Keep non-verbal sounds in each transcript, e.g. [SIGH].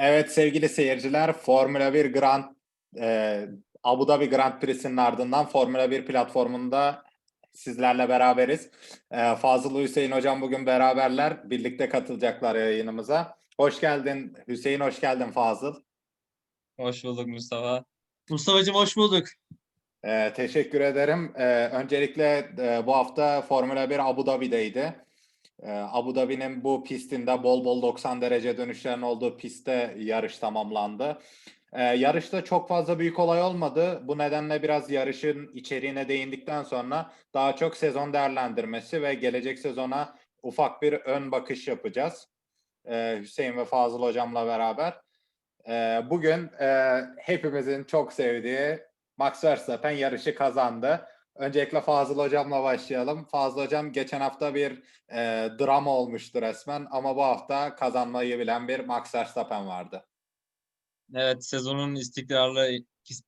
Evet sevgili seyirciler, Formula 1 Grand e, Abu Dhabi Grand Prix'sinin ardından Formula 1 platformunda sizlerle beraberiz. E, Fazıl Hüseyin hocam bugün beraberler, birlikte katılacaklar yayınımıza. Hoş geldin Hüseyin, hoş geldin Fazıl. Hoş bulduk Mustafa. Mustafa'cığım hoş bulduk. E, teşekkür ederim. E, öncelikle e, bu hafta Formula 1 Abu Dhabi'deydi. E, Abu Dhabi'nin bu pistinde bol bol 90 derece dönüşlerin olduğu pistte yarış tamamlandı. E, yarışta çok fazla büyük olay olmadı. Bu nedenle biraz yarışın içeriğine değindikten sonra daha çok sezon değerlendirmesi ve gelecek sezona ufak bir ön bakış yapacağız. E, Hüseyin ve Fazıl hocamla beraber. E, bugün e, hepimizin çok sevdiği Max Verstappen yarışı kazandı. Öncelikle Fazıl Hocam'la başlayalım. Fazıl Hocam geçen hafta bir e, drama olmuştu resmen ama bu hafta kazanmayı bilen bir Max Verstappen vardı. Evet sezonun istikrarlı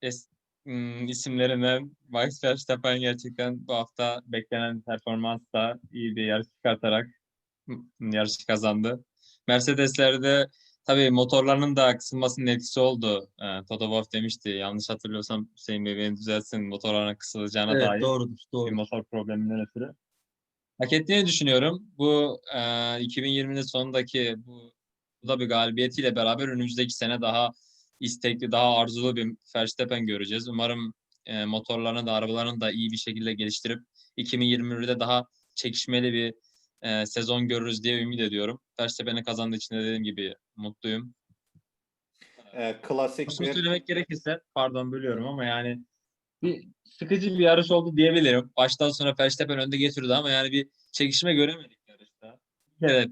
is- ım, isimlerinden Max Verstappen gerçekten bu hafta beklenen performansla iyi bir yarış çıkartarak ım, yarışı kazandı. Mercedes'lerde tabii motorlarının da kısılmasının etkisi oldu. Ee, Toto Wolff demişti yanlış hatırlıyorsam Hüseyin Bey beni düzeltsin motorlarının kısılacağına Evet dair. doğrudur. bir Doğru. motor probleminden ötürü. Hak ettiğini düşünüyorum. Bu e, 2020'nin sonundaki bu, bu da bir galibiyetiyle beraber önümüzdeki sene daha istekli, daha arzulu bir Verstappen göreceğiz. Umarım e, motorlarını da arabalarını da iyi bir şekilde geliştirip 2021'de daha çekişmeli bir e, sezon görürüz diye ümit ediyorum. Verstappen'in kazandığı için de dediğim gibi mutluyum. E, klasik Aslında bir söylemek gerekirse, pardon bölüyorum ama yani bir sıkıcı bir yarış oldu diyebilirim. Baştan sona Verstappen önde getirdi ama yani bir çekişme göremedik yarışta. Bir kere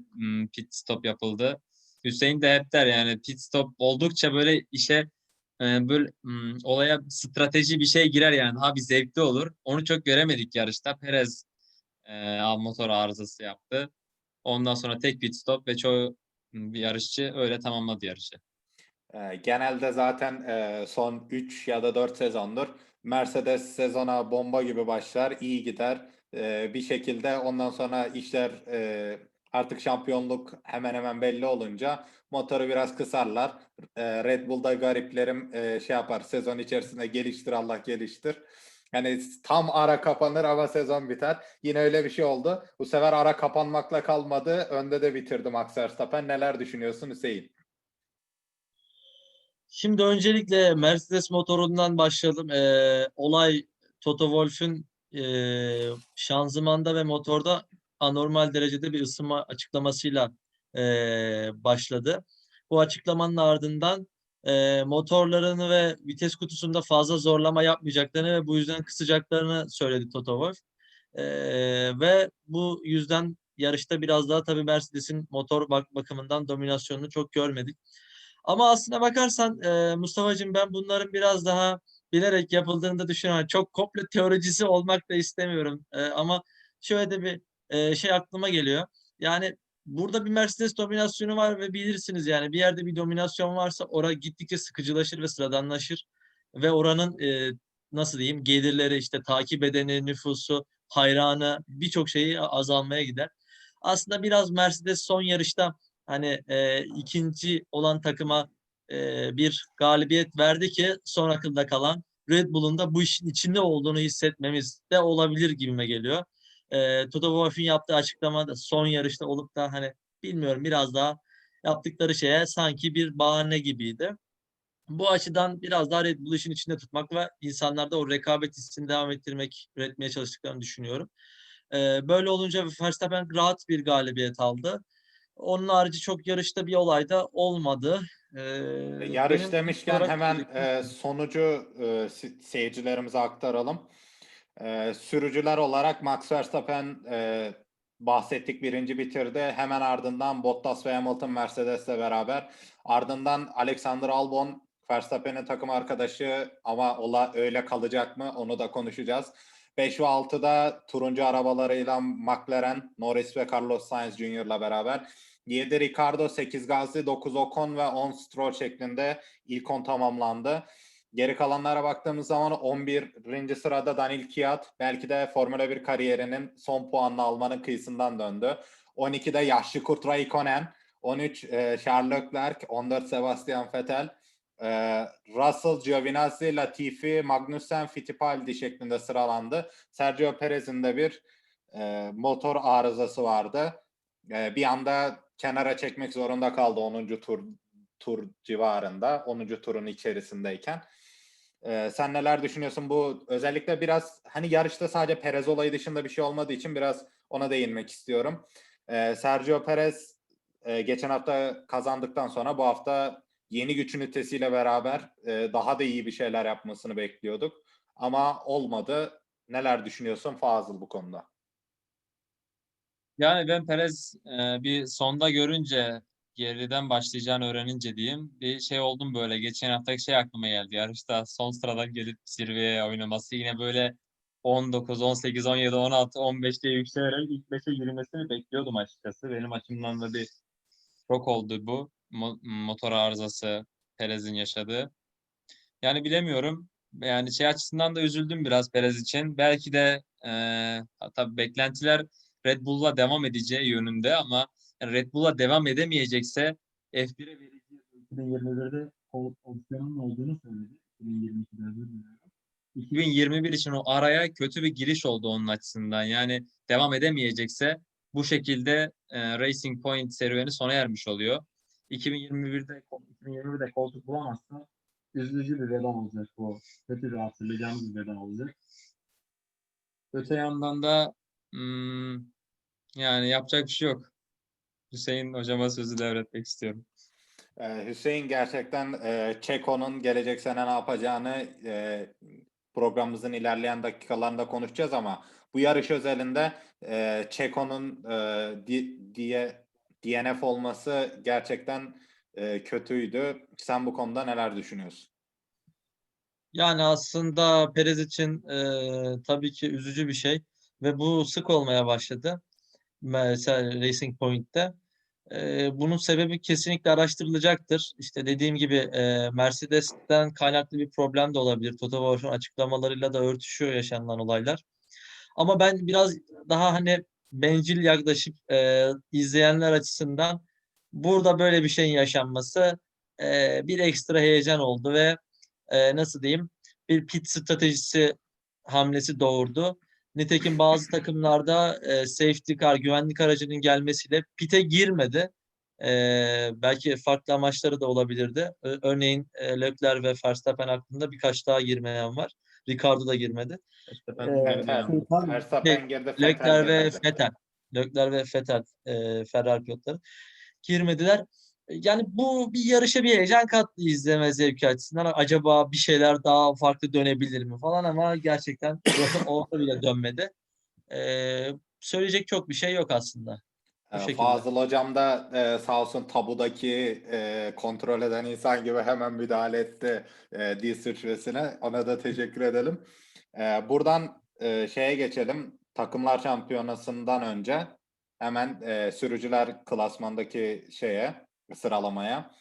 pit stop yapıldı. Hüseyin de hep der yani pit stop oldukça böyle işe böyle olaya strateji bir şey girer yani daha bir zevkli olur. Onu çok göremedik yarışta. Perez e, motor arızası yaptı. Ondan sonra tek pit stop ve çoğu bir yarışçı öyle tamamladı yarışı. e, genelde zaten e, son 3 ya da 4 sezondur Mercedes sezona bomba gibi başlar, iyi gider. E, bir şekilde ondan sonra işler artık şampiyonluk hemen hemen belli olunca motoru biraz kısarlar. Red Bull'da gariplerim şey yapar sezon içerisinde geliştir Allah geliştir. Yani tam ara kapanır ama sezon biter. Yine öyle bir şey oldu. Bu sefer ara kapanmakla kalmadı. Önde de bitirdi Max Verstappen. Neler düşünüyorsun Hüseyin? Şimdi öncelikle Mercedes motorundan başlayalım. Ee, olay Toto Wolff'ün ee, şanzımanda ve motorda anormal derecede bir ısınma açıklamasıyla ee, başladı. Bu açıklamanın ardından ee, motorlarını ve vites kutusunda fazla zorlama yapmayacaklarını ve bu yüzden kısacaklarını söyledi Toto Wolff. Ee, ve bu yüzden yarışta biraz daha tabii Mercedes'in motor bak bakımından dominasyonunu çok görmedik. Ama aslına bakarsan e, Mustafa'cığım ben bunların biraz daha bilerek yapıldığını da düşünüyorum. Çok komple teoricisi olmak da istemiyorum. E, ama şöyle de bir e, şey aklıma geliyor. Yani burada bir Mercedes dominasyonu var ve bilirsiniz yani bir yerde bir dominasyon varsa orada gittikçe sıkıcılaşır ve sıradanlaşır. Ve oranın e, nasıl diyeyim gelirleri işte takip edeni, nüfusu, hayranı birçok şeyi azalmaya gider. Aslında biraz Mercedes son yarışta hani e, ikinci olan takıma e, bir galibiyet verdi ki son akılda kalan Red Bull'un da bu işin içinde olduğunu hissetmemiz de olabilir gibime geliyor. E, Toto Wolff'un yaptığı açıklamada son yarışta olup da hani bilmiyorum biraz daha yaptıkları şeye sanki bir bahane gibiydi. Bu açıdan biraz daha Red Bull işin içinde tutmak ve insanlarda o rekabet hissini devam ettirmek, üretmeye çalıştıklarını düşünüyorum. E, böyle olunca Verstappen rahat bir galibiyet aldı. Onun harici çok yarışta bir olay da olmadı. Ee, Yarış demişken olarak hemen e, sonucu e, se- seyircilerimize aktaralım. E, sürücüler olarak Max Verstappen e, bahsettik birinci bitirdi. Hemen ardından Bottas ve Hamilton Mercedes'le beraber. Ardından Alexander Albon Verstappen'in takım arkadaşı ama ola öyle kalacak mı onu da konuşacağız. 5 ve 6'da turuncu arabalarıyla McLaren, Norris ve Carlos Sainz Jr.'la beraber 7 Ricardo, 8 Gasly, 9 Ocon ve 10 Stroll şeklinde ilk 10 tamamlandı. Geri kalanlara baktığımız zaman 11. sırada Daniel Kiat belki de Formula 1 kariyerinin son puanını almanın kıyısından döndü. 12'de yaşlı kurt Raikkonen, 13 e, Charles Leclerc, 14 Sebastian Vettel, e, Russell, Giovinazzi, Latifi, Magnussen, Fittipaldi şeklinde sıralandı. Sergio Perez'in de bir e, motor arızası vardı. E, bir anda kenara çekmek zorunda kaldı 10. tur tur civarında, 10. turun içerisindeyken. Ee, sen neler düşünüyorsun bu özellikle biraz hani yarışta sadece Perez olayı dışında bir şey olmadığı için biraz ona değinmek istiyorum. Ee, Sergio Perez e, geçen hafta kazandıktan sonra bu hafta yeni güç ünitesiyle beraber e, daha da iyi bir şeyler yapmasını bekliyorduk. Ama olmadı. Neler düşünüyorsun Fazıl bu konuda? Yani ben Perez e, bir sonda görünce geriden başlayacağını öğrenince diyeyim bir şey oldum böyle. Geçen haftaki şey aklıma geldi. Yarışta son sıradan gelip zirveye oynaması yine böyle 19, 18, 17, 16, 15 diye yükselerek ilk 5'e girmesini bekliyordum açıkçası. Benim açımdan da bir şok oldu bu. Mo- motor arızası Perez'in yaşadığı. Yani bilemiyorum. Yani şey açısından da üzüldüm biraz Perez için. Belki de e, tabii beklentiler Red Bull'la devam edeceği yönünde ama yani Red Bull'la devam edemeyecekse F1'e vereceği 2021'de kol- opsiyonun olduğunu söyledi. 2022'de özür diliyorum. 2021 için o araya kötü bir giriş oldu onun açısından. Yani devam edemeyecekse bu şekilde e, Racing Point serüveni sona ermiş oluyor. 2021'de ko- 2021'de koltuk bulamazsa üzücü bir veda olacak bu. Kötü bir hatırlayacağımız bir veda olacak. Öte yandan da hmm, yani yapacak bir şey yok. Hüseyin hocama sözü devretmek istiyorum. Ee, Hüseyin gerçekten e, Çeko'nun gelecek sene ne yapacağını e, programımızın ilerleyen dakikalarında konuşacağız ama bu yarış özelinde e, Çeko'nun e, di- diye DNF olması gerçekten e, kötüydü. Sen bu konuda neler düşünüyorsun? Yani aslında Perez için e, tabii ki üzücü bir şey ve bu sık olmaya başladı. Mesela Racing Point'te. E, bunun sebebi kesinlikle araştırılacaktır. İşte dediğim gibi e, Mercedes'ten kaynaklı bir problem de olabilir. Toto Wolff'un açıklamalarıyla da örtüşüyor yaşanılan olaylar. Ama ben biraz daha hani bencil yaklaşıp e, izleyenler açısından burada böyle bir şeyin yaşanması e, bir ekstra heyecan oldu ve e, nasıl diyeyim bir pit stratejisi hamlesi doğurdu. Nitekim bazı takımlarda e, safety car, güvenlik aracının gelmesiyle pit'e girmedi. E, belki farklı amaçları da olabilirdi. Ö- örneğin e, Leclerc ve Verstappen hakkında birkaç daha girmeyen var. Ricardo da girmedi. Verstappen geride Leclerc ve girmedi. Vettel. Leclerc ve Vettel e, Ferrari pilotları girmediler. Yani bu bir yarışa bir heyecan kattı izleme zevki açısından. Acaba bir şeyler daha farklı dönebilir mi falan ama gerçekten [COUGHS] orta bile dönmedi. Ee, söyleyecek çok bir şey yok aslında. Bu Ee. Fazıl hocam da e, sağ olsun tabudaki e, kontrol eden insan gibi hemen müdahale etti e, dil sürçmesine. Ona da teşekkür edelim. E, buradan e, şeye geçelim. Takımlar şampiyonasından önce hemen e, sürücüler klasmandaki şeye sıralamaya.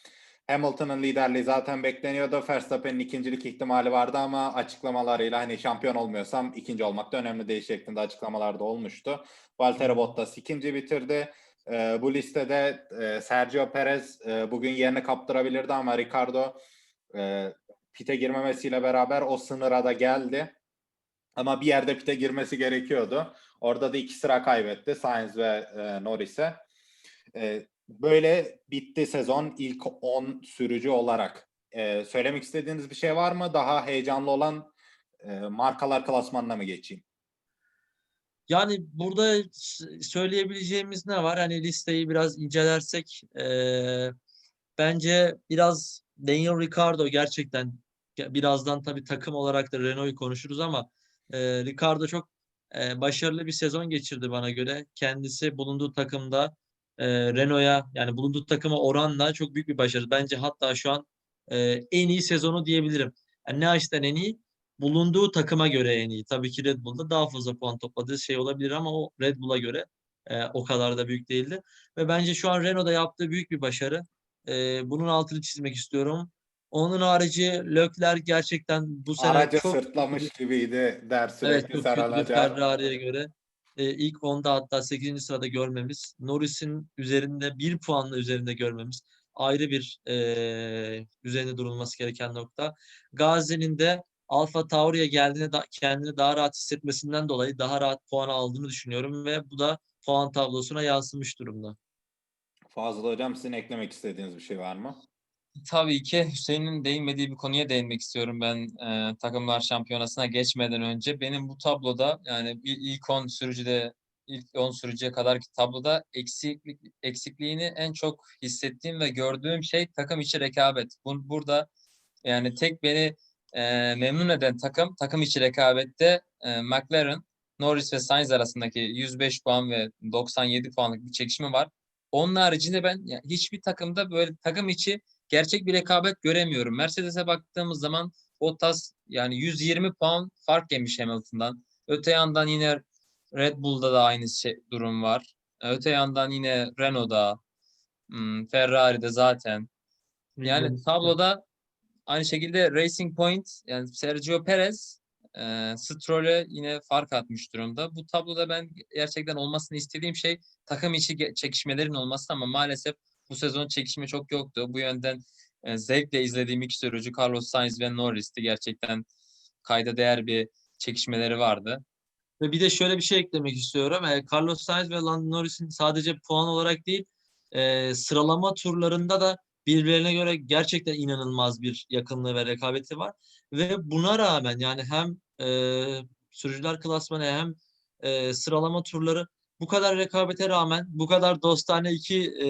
Hamilton'ın liderliği zaten bekleniyordu. Verstappen'in ikincilik ihtimali vardı ama açıklamalarıyla hani şampiyon olmuyorsam ikinci olmak da önemli değil şeklinde açıklamalarda olmuştu. Valtteri Bottas ikinci bitirdi. Ee, bu listede e, Sergio Perez e, bugün yerini kaptırabilirdi ama Ricardo e, pite girmemesiyle beraber o sınıra da geldi. Ama bir yerde pite girmesi gerekiyordu. Orada da iki sıra kaybetti Sainz ve e, Norris'e. E, böyle bitti sezon ilk 10 sürücü olarak. E, söylemek istediğiniz bir şey var mı? Daha heyecanlı olan e, markalar klasmanına mı geçeyim? Yani burada söyleyebileceğimiz ne var? Hani listeyi biraz incelersek eee, bence biraz Daniel Ricciardo gerçekten ge- birazdan tabii takım olarak da Renault'u konuşuruz ama eee Ricciardo çok eee, başarılı bir sezon geçirdi bana göre. Kendisi bulunduğu takımda eee Renault'a yani bulunduğu takıma oranla çok büyük bir başarı. Bence hatta şu an eee, en iyi sezonu diyebilirim. Yani ne açıdan en iyi? bulunduğu takıma göre en iyi. Tabii ki Red Bull'da daha fazla puan topladığı şey olabilir ama o Red Bull'a göre e, o kadar da büyük değildi. Ve bence şu an Renault'da yaptığı büyük bir başarı. E, bunun altını çizmek istiyorum. Onun harici Leclerc gerçekten bu sene Aracı çok sırtlamış gibiydi der evet çok kötü. Ferrari'ye göre. E, ilk 10'da hatta 8. sırada görmemiz, Norris'in üzerinde bir puanla üzerinde görmemiz ayrı bir e, üzerinde durulması gereken nokta. Gazi'nin de Alfa Tauri'ye geldiğinde da, kendini daha rahat hissetmesinden dolayı daha rahat puan aldığını düşünüyorum ve bu da puan tablosuna yansımış durumda. Fazıl Hocam sizin eklemek istediğiniz bir şey var mı? Tabii ki Hüseyin'in değinmediği bir konuya değinmek istiyorum ben e, takımlar şampiyonasına geçmeden önce. Benim bu tabloda yani ilk 10 sürücüde ilk 10 sürücüye kadarki tabloda eksiklik eksikliğini en çok hissettiğim ve gördüğüm şey takım içi rekabet. Bu, burada yani tek beni e, memnun eden takım takım içi rekabette e, McLaren, Norris ve Sainz arasındaki 105 puan ve 97 puanlık bir çekişme var. Onun haricinde ben ya, hiçbir takımda böyle takım içi gerçek bir rekabet göremiyorum. Mercedes'e baktığımız zaman Bottas yani 120 puan fark yemiş Hamilton'dan. Öte yandan yine Red Bull'da da aynı şey, durum var. Öte yandan yine Renault'da, hmm, Ferrari'de zaten. Yani tabloda aynı şekilde Racing Point yani Sergio Perez e, Stroll'e yine fark atmış durumda. Bu tabloda ben gerçekten olmasını istediğim şey takım içi çekişmelerin olması ama maalesef bu sezon çekişme çok yoktu. Bu yönden e, zevkle izlediğim iki sürücü Carlos Sainz ve Norris'ti. Gerçekten kayda değer bir çekişmeleri vardı. Ve bir de şöyle bir şey eklemek istiyorum. E, Carlos Sainz ve Lando Norris'in sadece puan olarak değil, e, sıralama turlarında da birbirlerine göre gerçekten inanılmaz bir yakınlığı ve rekabeti var. Ve buna rağmen yani hem e, sürücüler klasmanı hem e, sıralama turları bu kadar rekabete rağmen bu kadar dostane iki e,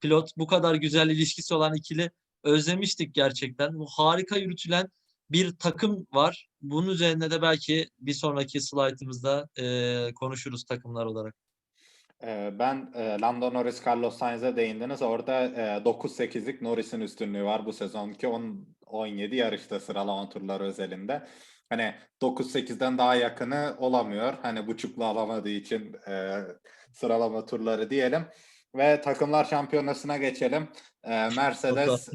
pilot, bu kadar güzel ilişkisi olan ikili özlemiştik gerçekten. Bu harika yürütülen bir takım var. Bunun üzerine de belki bir sonraki slaytımızda e, konuşuruz takımlar olarak. Ee, Ben e, Lando Norris, Carlos Sainz'e değindiniz. Orada e, 9-8'lik Norris'in üstünlüğü var bu sezonki 10 17 yarışta sıralama turları özelinde. Hani 9-8'den daha yakını olamıyor. Hani buçuklu alamadığı için e, sıralama turları diyelim. Ve takımlar şampiyonasına geçelim. E, Mercedes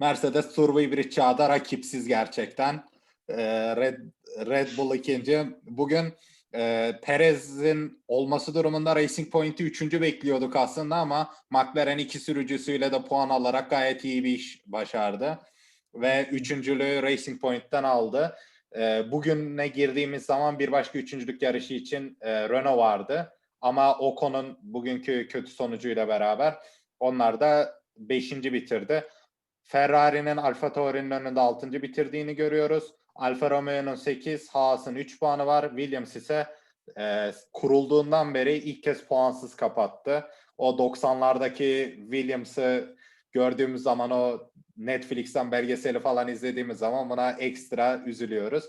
Mercedes Turbo hibrit çağda rakipsiz gerçekten. E, Red Red Bull ikinci. Bugün e, Perez'in olması durumunda Racing Point'i üçüncü bekliyorduk aslında ama McLaren iki sürücüsüyle de puan alarak gayet iyi bir iş başardı. Ve üçüncülüğü Racing Point'ten aldı. E, bugüne girdiğimiz zaman bir başka üçüncülük yarışı için e, Renault vardı. Ama Ocon'un bugünkü kötü sonucuyla beraber onlar da beşinci bitirdi. Ferrari'nin Alfa Tauri'nin önünde 6. bitirdiğini görüyoruz. Alfa Romeo'nun 8, Haas'ın 3 puanı var. Williams ise e, kurulduğundan beri ilk kez puansız kapattı. O 90'lardaki Williams'ı gördüğümüz zaman o Netflix'ten belgeseli falan izlediğimiz zaman buna ekstra üzülüyoruz.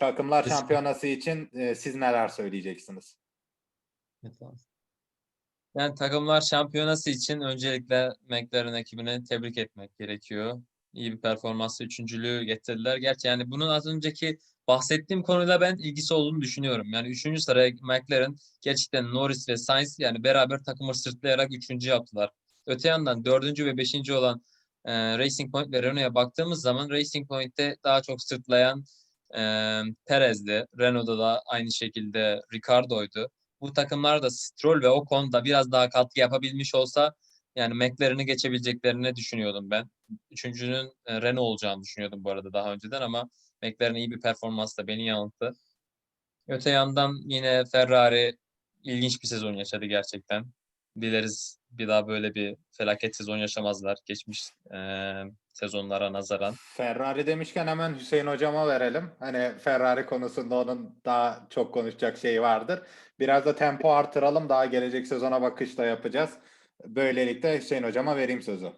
Takımlar Kesinlikle. şampiyonası için e, siz neler söyleyeceksiniz? Yani takımlar şampiyonası için öncelikle McLaren ekibini tebrik etmek gerekiyor. İyi bir performansla üçüncülüğü getirdiler. Gerçi yani bunun az önceki bahsettiğim konuyla ben ilgisi olduğunu düşünüyorum. Yani üçüncü sıraya McLaren gerçekten Norris ve Sainz yani beraber takımı sırtlayarak üçüncü yaptılar. Öte yandan dördüncü ve beşinci olan e, Racing Point ve Renault'a baktığımız zaman Racing Point'te daha çok sırtlayan e, Perez'di. Renault'da da aynı şekilde Ricardo'ydu bu takımlar da Stroll ve Ocon da biraz daha katkı yapabilmiş olsa yani McLaren'i geçebileceklerini düşünüyordum ben. Üçüncünün e, Renault olacağını düşünüyordum bu arada daha önceden ama McLaren iyi bir performansla beni yanılttı. Öte yandan yine Ferrari ilginç bir sezon yaşadı gerçekten. Dileriz bir daha böyle bir felaket sezon yaşamazlar geçmiş e, sezonlara nazaran. Ferrari demişken hemen Hüseyin hocama verelim. Hani Ferrari konusunda onun daha çok konuşacak şeyi vardır. Biraz da tempo artıralım. Daha gelecek sezona bakış da yapacağız. Böylelikle Hüseyin hocama vereyim sözü.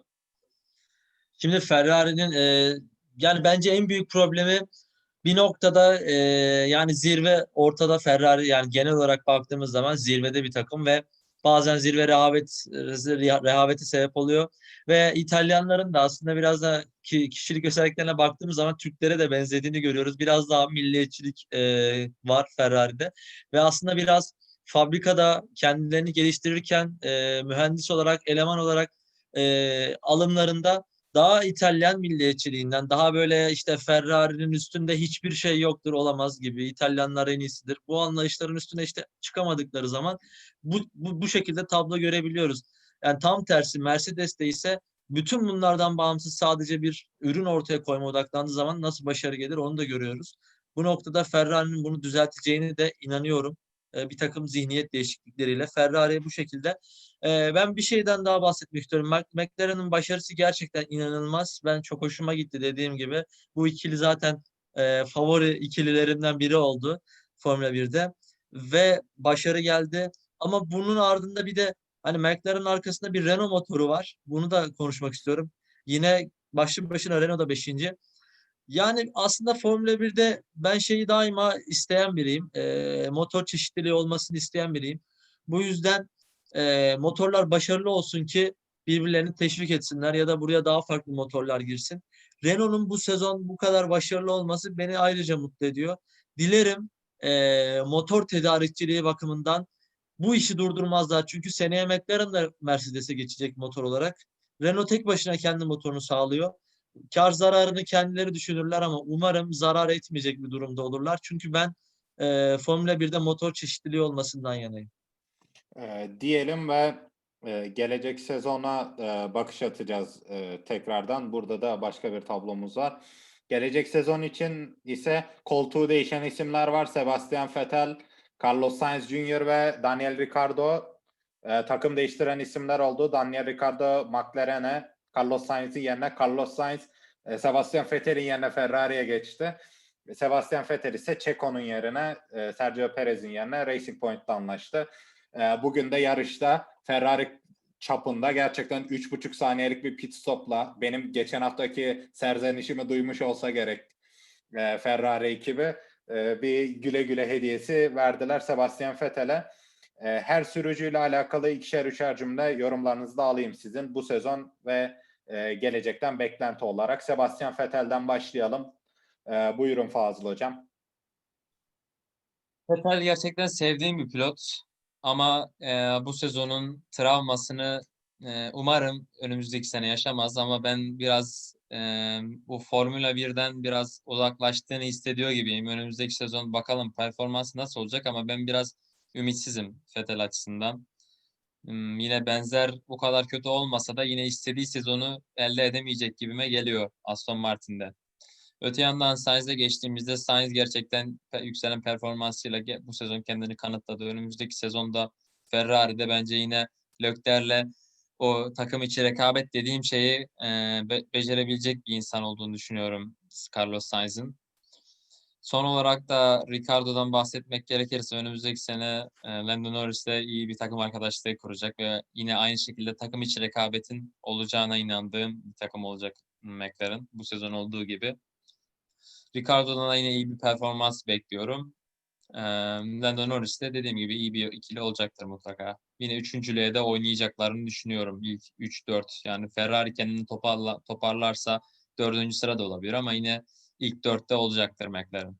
Şimdi Ferrari'nin e, yani bence en büyük problemi bir noktada e, yani zirve ortada Ferrari yani genel olarak baktığımız zaman zirvede bir takım ve bazen zirve rehavet rehaveti sebep oluyor ve İtalyanların da aslında biraz da ki, kişilik özelliklerine baktığımız zaman Türklere de benzediğini görüyoruz. Biraz daha milliyetçilik e, var Ferrari'de ve aslında biraz fabrikada kendilerini geliştirirken e, mühendis olarak, eleman olarak e, alımlarında daha İtalyan milliyetçiliğinden, daha böyle işte Ferrari'nin üstünde hiçbir şey yoktur, olamaz gibi, İtalyanlar en iyisidir. Bu anlayışların üstüne işte çıkamadıkları zaman bu, bu, bu şekilde tablo görebiliyoruz. Yani tam tersi Mercedes'te ise bütün bunlardan bağımsız sadece bir ürün ortaya koyma odaklandığı zaman nasıl başarı gelir onu da görüyoruz. Bu noktada Ferrari'nin bunu düzelteceğini de inanıyorum. Ee, bir takım zihniyet değişiklikleriyle Ferrari'ye bu şekilde. Ee, ben bir şeyden daha bahsetmek istiyorum. McLaren'ın başarısı gerçekten inanılmaz. Ben çok hoşuma gitti dediğim gibi. Bu ikili zaten e, favori ikililerimden biri oldu Formula 1'de. Ve başarı geldi. Ama bunun ardında bir de Hani McLaren'ın arkasında bir Renault motoru var. Bunu da konuşmak istiyorum. Yine başlı başına Renault da 5. Yani aslında Formula 1'de ben şeyi daima isteyen biriyim. Eee, motor çeşitliliği olmasını isteyen biriyim. Bu yüzden eee, motorlar başarılı olsun ki birbirlerini teşvik etsinler ya da buraya daha farklı motorlar girsin. Renault'un bu sezon bu kadar başarılı olması beni ayrıca mutlu ediyor. Dilerim eee, motor tedarikçiliği bakımından bu işi durdurmazlar. Çünkü seneye McLaren de Mercedes'e geçecek motor olarak. Renault tek başına kendi motorunu sağlıyor. Kar zararını kendileri düşünürler ama umarım zarar etmeyecek bir durumda olurlar. Çünkü ben e, Formula 1'de motor çeşitliliği olmasından yanayım. Ee, diyelim ve e, gelecek sezona e, bakış atacağız e, tekrardan. Burada da başka bir tablomuz var. Gelecek sezon için ise koltuğu değişen isimler var. Sebastian Vettel, Carlos Sainz Jr. ve Daniel Ricciardo e, takım değiştiren isimler oldu. Daniel Ricciardo McLaren'e, Carlos Sainz'in yerine Carlos Sainz, e, Sebastian Vettel'in yerine Ferrari'ye geçti. Sebastian Vettel ise Checo'nun yerine, e, Sergio Perez'in yerine Racing Point'ta anlaştı. E, bugün de yarışta Ferrari çapında gerçekten 3,5 saniyelik bir pit stopla benim geçen haftaki serzenişimi duymuş olsa gerek e, Ferrari ekibi e, bir güle güle hediyesi verdiler Sebastian Vettel'e. E, her sürücüyle alakalı ikişer üçer cümle yorumlarınızı da alayım sizin bu sezon ve e, gelecekten beklenti olarak. Sebastian Vettel'den başlayalım. E, buyurun Fazıl Hocam. Vettel gerçekten sevdiğim bir pilot. Ama e, bu sezonun travmasını e, umarım önümüzdeki sene yaşamaz. Ama ben biraz e, bu Formula 1'den biraz uzaklaştığını hissediyor gibiyim. Önümüzdeki sezon bakalım performansı nasıl olacak ama ben biraz ümitsizim Vettel açısından. Hmm, yine benzer bu kadar kötü olmasa da yine istediği sezonu elde edemeyecek gibime geliyor Aston Martin'de. Öte yandan Sainz'e geçtiğimizde Sainz gerçekten yükselen performansıyla bu sezon kendini kanıtladı. Önümüzdeki sezonda Ferrari'de bence yine Leclerc'le o takım içi rekabet dediğim şeyi e, be- becerebilecek bir insan olduğunu düşünüyorum Carlos Sainz'in. Son olarak da Ricardo'dan bahsetmek gerekirse önümüzdeki sene e, Lando Norris'le iyi bir takım arkadaşlığı kuracak ve yine aynı şekilde takım içi rekabetin olacağına inandığım bir takım olacak McLaren bu sezon olduğu gibi. Ricardo'dan da yine iyi bir performans bekliyorum. Ee, Lando Norris de dediğim gibi iyi bir ikili olacaktır mutlaka. Yine üçüncülüğe de oynayacaklarını düşünüyorum. İlk 3-4 yani Ferrari kendini toparla, toparlarsa dördüncü sırada olabilir ama yine ilk dörtte olacaktır McLaren.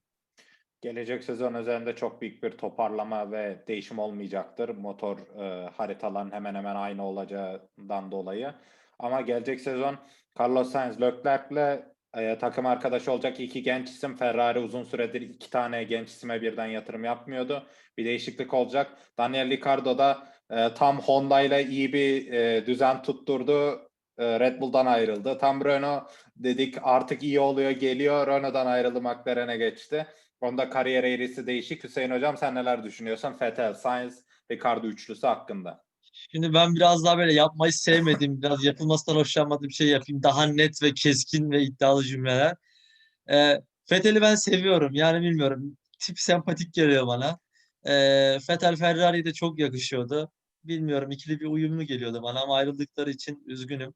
Gelecek sezon üzerinde çok büyük bir toparlama ve değişim olmayacaktır. Motor e, haritaların hemen hemen aynı olacağından dolayı. Ama gelecek sezon Carlos Sainz Leclerc'le e, takım arkadaşı olacak iki genç isim. Ferrari uzun süredir iki tane genç isime birden yatırım yapmıyordu. Bir değişiklik olacak. Daniel Ricciardo da e, tam Honda ile iyi bir e, düzen tutturdu. E, Red Bull'dan ayrıldı. Tam Renault dedik artık iyi oluyor geliyor. Renault'dan ayrıldı McLaren'e geçti. Onda kariyer eğrisi değişik. Hüseyin Hocam sen neler düşünüyorsun? Vettel, Sainz, Ricardo üçlüsü hakkında. Şimdi ben biraz daha böyle yapmayı sevmediğim, biraz yapılmasından hoşlanmadığım şey yapayım. Daha net ve keskin ve iddialı cümleler. Ee, Vettel'i ben seviyorum. Yani bilmiyorum. Tip sempatik geliyor bana. Ee, Vettel Ferrari'ye de çok yakışıyordu. Bilmiyorum ikili bir uyumlu geliyordu bana ama ayrıldıkları için üzgünüm.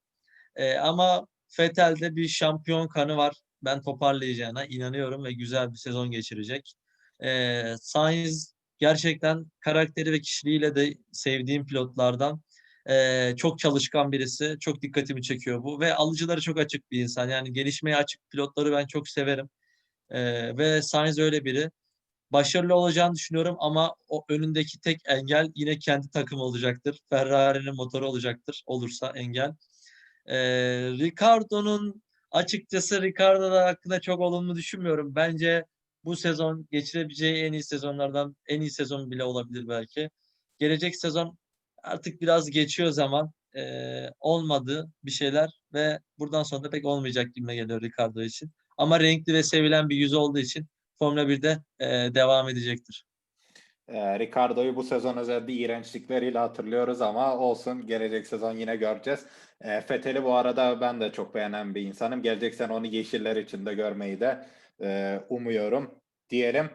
Ee, ama Vettel'de bir şampiyon kanı var. Ben toparlayacağına inanıyorum ve güzel bir sezon geçirecek. Ee, Sainz gerçekten karakteri ve kişiliğiyle de sevdiğim pilotlardan. Ee, çok çalışkan birisi. Çok dikkatimi çekiyor bu. Ve alıcıları çok açık bir insan. Yani gelişmeye açık pilotları ben çok severim. Ee, ve Sainz öyle biri. Başarılı olacağını düşünüyorum ama o önündeki tek engel yine kendi takım olacaktır. Ferrari'nin motoru olacaktır olursa engel. Ee, Ricardo'nun açıkçası Ricardo hakkında çok olumlu düşünmüyorum. Bence bu sezon geçirebileceği en iyi sezonlardan en iyi sezon bile olabilir belki. Gelecek sezon artık biraz geçiyor zaman. Ee, olmadı bir şeyler ve buradan sonra da pek olmayacak gibi geliyor Ricardo için. Ama renkli ve sevilen bir yüz olduğu için Formula 1'de e, devam edecektir. Ee, Ricardo'yu bu sezon özellikle iğrençlikleriyle hatırlıyoruz ama olsun gelecek sezon yine göreceğiz. Ee, Fethel'i bu arada ben de çok beğenen bir insanım. Gelecek sene onu yeşiller içinde görmeyi de e, umuyorum diyelim.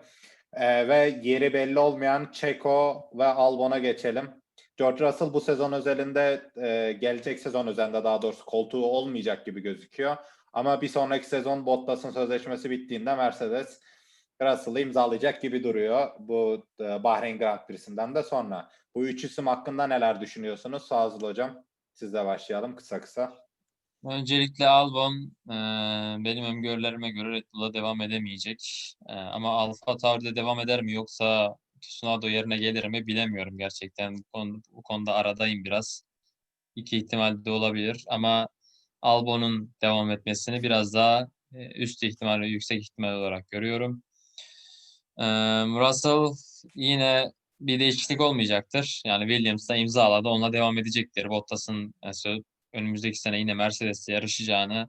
Ee, ve yeri belli olmayan Checo ve Albon'a geçelim. George Russell bu sezon özelinde e, gelecek sezon özelinde daha doğrusu koltuğu olmayacak gibi gözüküyor. Ama bir sonraki sezon Bottas'ın sözleşmesi bittiğinde Mercedes Russell'ı imzalayacak gibi duruyor bu e, Bahreyn Grand Prix'sinden de sonra. Bu üç isim hakkında neler düşünüyorsunuz? Sağ hocam. Sizle başlayalım kısa kısa. Öncelikle Albon e, benim öngörülerime göre Red Bull'a devam edemeyecek. E, ama Alfa Tauri'de devam eder mi yoksa Tsunoda yerine gelir mi bilemiyorum gerçekten. Bu, konu, bu konuda aradayım biraz. İki ihtimal de olabilir ama Albon'un devam etmesini biraz daha e, üst ihtimal yüksek ihtimal olarak görüyorum. E, Russell yine bir değişiklik olmayacaktır. Yani Williams'da imzaladı, onunla devam edecektir. Bottas'ın e, önümüzdeki sene yine Mercedes'te yarışacağını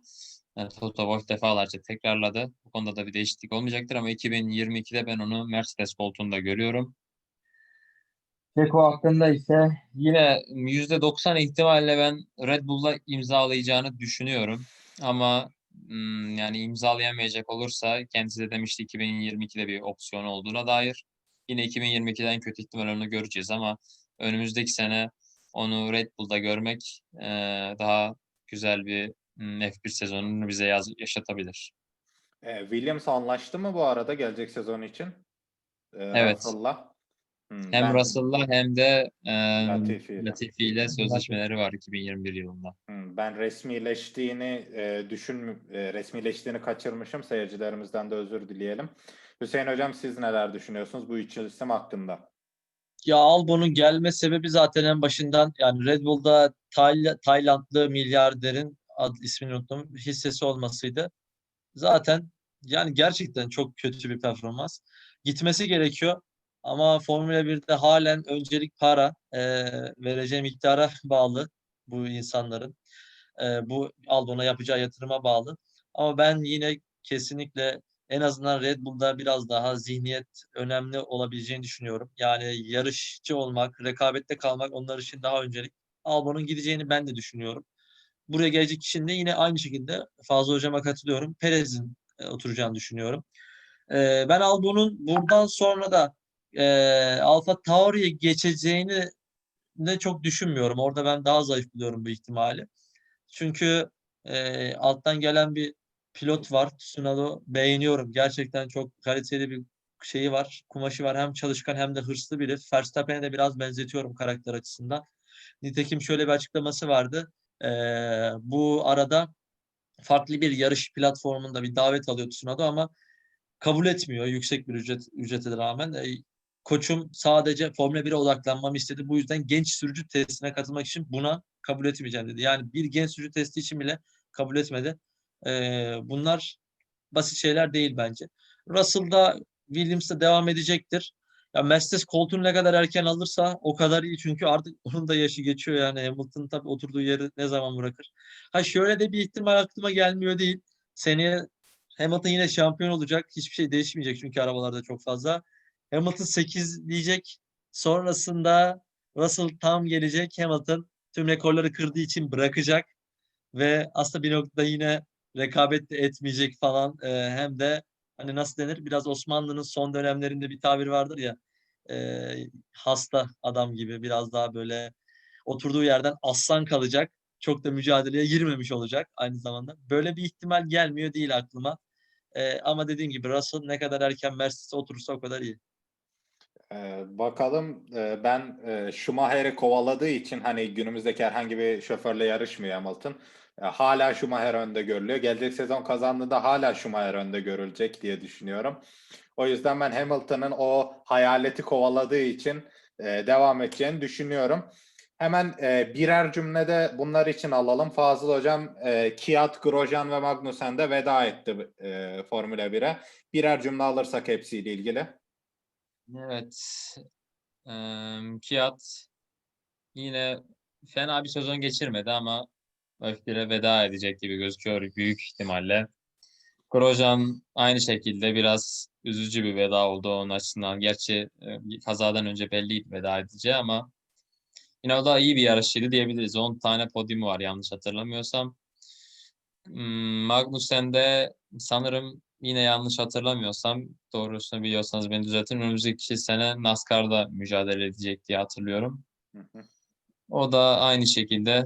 e, Toto Wolff defalarca tekrarladı. Bu konuda da bir değişiklik olmayacaktır ama 2022'de ben onu Mercedes koltuğunda görüyorum. Peko hakkında ise yine %90 ihtimalle ben Red Bull'la imzalayacağını düşünüyorum. Ama hmm, yani imzalayamayacak olursa kendisi de demişti 2022'de bir opsiyon olduğuna dair. Yine 2022'den kötü ihtimal onu göreceğiz ama önümüzdeki sene onu Red Bull'da görmek e, daha güzel bir hmm, F1 sezonunu bize yaz, yaşatabilir. E, Williams anlaştı mı bu arada gelecek sezon için? E, Evet. Russell'la. Hmm, Hem ben- Russell'la hem de e, Latifi'yle. Latifi ile sözleşmeleri var 2021 yılında. Hmm, Ben resmileştiğini e, düşün e, resmileştiğini kaçırmışım. Seyircilerimizden de özür dileyelim. Hüseyin hocam siz neler düşünüyorsunuz bu üç isim hakkında? Ya Albon'un gelme sebebi zaten en başından yani Red Bull'da Tay- Taylandlı milyarderin ad, ismini unuttum hissesi olmasıydı. Zaten yani gerçekten çok kötü bir performans. Gitmesi gerekiyor ama Formula 1'de halen öncelik para eee vereceği miktara [LAUGHS] bağlı bu insanların. Eee, bu Albon'a yapacağı yatırıma bağlı. Ama ben yine kesinlikle en azından Red Bull'da biraz daha zihniyet önemli olabileceğini düşünüyorum. Yani yarışçı olmak, rekabette kalmak onlar için daha öncelik. Albon'un gideceğini ben de düşünüyorum. Buraya gelecek kişinin de yine aynı şekilde Fazıl Hocam'a katılıyorum. Perez'in e, oturacağını düşünüyorum. E, ben Albon'un buradan sonra da e, Alfa Tauri'ye geçeceğini de çok düşünmüyorum. Orada ben daha zayıf buluyorum bu ihtimali. Çünkü e, alttan gelen bir pilot var. Tsunoda beğeniyorum. Gerçekten çok kaliteli bir şeyi var. Kumaşı var. Hem çalışkan hem de hırslı biri. Verstappen'e de biraz benzetiyorum karakter açısından. Nitekim şöyle bir açıklaması vardı. Ee, bu arada farklı bir yarış platformunda bir davet alıyor Tsunoda ama kabul etmiyor yüksek bir ücret ücrete rağmen. Ee, koçum sadece Formula 1'e odaklanmamı istedi. Bu yüzden genç sürücü testine katılmak için buna kabul etmeyeceğim dedi. Yani bir genç sürücü testi için bile kabul etmedi. Bunlar basit şeyler değil bence. Russell da Williams'da devam edecektir. Ya Mercedes koltuğunu ne kadar erken alırsa o kadar iyi çünkü artık [LAUGHS] onun da yaşı geçiyor yani Hamilton tabii oturduğu yeri ne zaman bırakır. Ha şöyle de bir ihtimal aklıma gelmiyor değil. Seneye Hamilton yine şampiyon olacak. Hiçbir şey değişmeyecek çünkü arabalarda çok fazla. Hamilton 8 diyecek. Sonrasında Russell tam gelecek. Hamilton tüm rekorları kırdığı için bırakacak. Ve aslında bir noktada yine rekabet de etmeyecek falan. Ee, hem de hani nasıl denir biraz Osmanlı'nın son dönemlerinde bir tabir vardır ya e, hasta adam gibi biraz daha böyle oturduğu yerden aslan kalacak. Çok da mücadeleye girmemiş olacak aynı zamanda. Böyle bir ihtimal gelmiyor değil aklıma. E, ama dediğim gibi Russell ne kadar erken Mercedes'e oturursa o kadar iyi. Ee, bakalım e, ben e, Schumacher'i kovaladığı için hani günümüzdeki herhangi bir şoförle yarışmıyor Hamilton. E, hala Schumacher önde görülüyor. Gelecek sezon kazandığında hala Schumacher önde görülecek diye düşünüyorum. O yüzden ben Hamilton'ın o hayaleti kovaladığı için e, devam edeceğini düşünüyorum. Hemen e, birer cümlede bunlar için alalım. Fazıl Hocam, e, Kiat, Grosjean ve Magnussen de veda etti e, Formula 1'e. Birer cümle alırsak hepsiyle ilgili. Evet. Eee Kiat yine fena bir sezon geçirmedi ama F1'e veda edecek gibi gözüküyor büyük ihtimalle. Grosjean aynı şekilde biraz üzücü bir veda oldu onun açısından. Gerçi e, kazadan önce belliydi veda edeceği ama yine o da iyi bir yarışçıydı diyebiliriz. 10 tane podyumu var yanlış hatırlamıyorsam. Hmm, Magnussen de sanırım yine yanlış hatırlamıyorsam doğrusunu biliyorsanız beni düzeltin. Önümüzdeki sene NASCAR'da mücadele edecek diye hatırlıyorum. Hı hı. O da aynı şekilde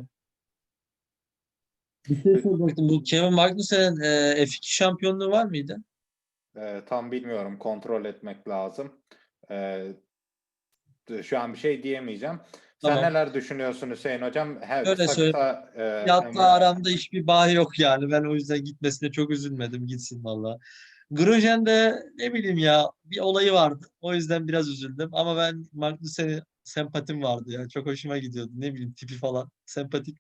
Bir şey soracaktım. Bu Kevin Magnussen'in e, F2 şampiyonluğu var mıydı? E, tam bilmiyorum, kontrol etmek lazım. E, şu an bir şey diyemeyeceğim. Sen Tamam. neler düşünüyorsun Hüseyin Hocam? He, Şöyle kısa söyleyeyim. kısa, e, Fiyatla hemen- aramda hiçbir bağı yok yani. Ben o yüzden gitmesine çok üzülmedim. Gitsin valla. Grosjean'de ne bileyim ya bir olayı vardı. O yüzden biraz üzüldüm. Ama ben Magnussen'e sempatim vardı ya. Çok hoşuma gidiyordu. Ne bileyim tipi falan. Sempatik.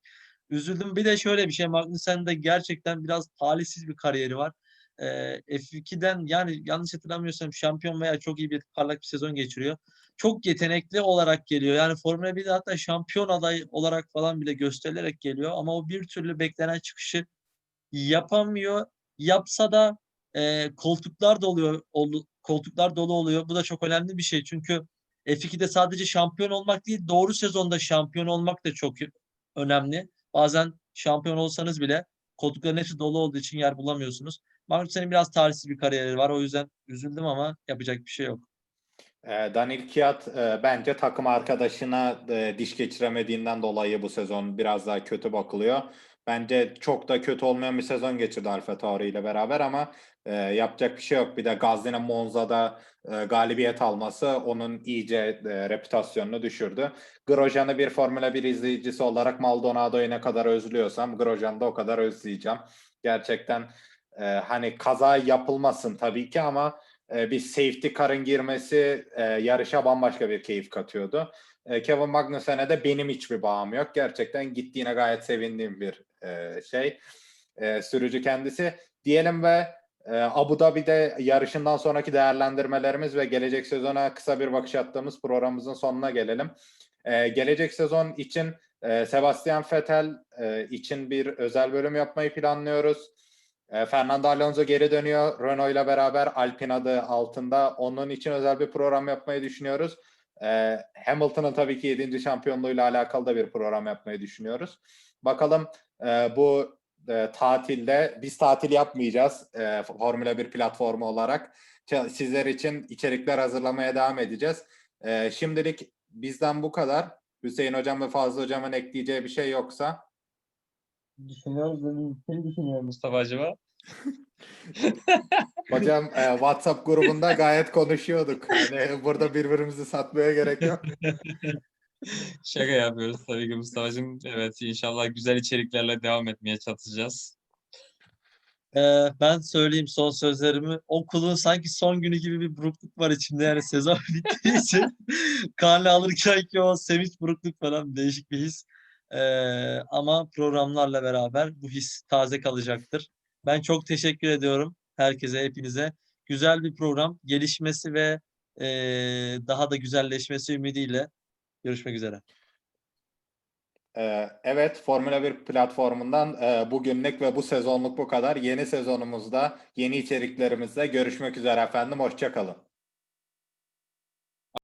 Üzüldüm. Bir de şöyle bir şey. Magnussen'de gerçekten biraz talihsiz bir kariyeri var. Ee, F2'den yani yanlış hatırlamıyorsam şampiyon veya çok iyi bir parlak bir sezon geçiriyor. Çok yetenekli olarak geliyor. Yani Formula 1'de hatta şampiyon adayı olarak falan bile gösterilerek geliyor. Ama o bir türlü beklenen çıkışı yapamıyor. Yapsa da e, koltuklar doluyor, olu- koltuklar dolu oluyor. Bu da çok önemli bir şey. Çünkü F2'de sadece şampiyon olmak değil, doğru sezonda şampiyon olmak da çok önemli. Bazen şampiyon olsanız bile koltukların hepsi dolu olduğu için yer bulamıyorsunuz. Magnussen'in biraz talihsiz bir kariyeri var. O yüzden üzüldüm ama yapacak bir şey yok. E, Daniil Kiat e, bence takım arkadaşına e, diş geçiremediğinden dolayı bu sezon biraz daha kötü bakılıyor. Bence çok da kötü olmayan bir sezon geçirdi Alfa Tauri ile beraber ama e, yapacak bir şey yok. Bir de Gazze'nin Monza'da e, galibiyet alması onun iyice e, reputasyonunu düşürdü. Grosjean'ı bir Formula 1 izleyicisi olarak Maldonado'yu ne kadar özlüyorsam Grosjean'ı da o kadar özleyeceğim. Gerçekten e, hani kaza yapılmasın tabii ki ama e, bir safety car'ın girmesi e, yarışa bambaşka bir keyif katıyordu. E, Kevin Magnussen'e de benim hiçbir bağım yok. Gerçekten gittiğine gayet sevindiğim bir e, şey. E, sürücü kendisi. Diyelim ve e, Abu Dhabi'de yarışından sonraki değerlendirmelerimiz ve gelecek sezona kısa bir bakış attığımız programımızın sonuna gelelim. E, gelecek sezon için e, Sebastian Vettel e, için bir özel bölüm yapmayı planlıyoruz. E, Fernando Alonso geri dönüyor Renault ile beraber Alpine adı altında. Onun için özel bir program yapmayı düşünüyoruz. Hamilton'ın tabii ki 7. şampiyonluğuyla alakalı da bir program yapmayı düşünüyoruz. Bakalım bu e, tatilde biz tatil yapmayacağız e, Formula 1 platformu olarak. Sizler için içerikler hazırlamaya devam edeceğiz. E, şimdilik bizden bu kadar. Hüseyin Hocam ve Fazıl Hocam'ın ekleyeceği bir şey yoksa. Düşünüyoruz. Seni düşünüyorum. Mustafa acaba. [LAUGHS] Hocam e, WhatsApp grubunda gayet konuşuyorduk. Yani burada birbirimizi satmaya gerek yok. [LAUGHS] Şaka yapıyoruz tabii ki Mustafa'cığım. Evet inşallah güzel içeriklerle devam etmeye çalışacağız. Ee, ben söyleyeyim son sözlerimi. Okulun sanki son günü gibi bir burukluk var içimde. Yani sezon [LAUGHS] bittiği için karne alırken ki o sevinç burukluk falan değişik bir his. Ee, ama programlarla beraber bu his taze kalacaktır. Ben çok teşekkür ediyorum herkese, hepinize. Güzel bir program. Gelişmesi ve eee, daha da güzelleşmesi ümidiyle görüşmek üzere. E, evet Formula 1 platformundan e, bugünlük ve bu sezonluk bu kadar. Yeni sezonumuzda, yeni içeriklerimizde görüşmek üzere efendim. Hoşçakalın.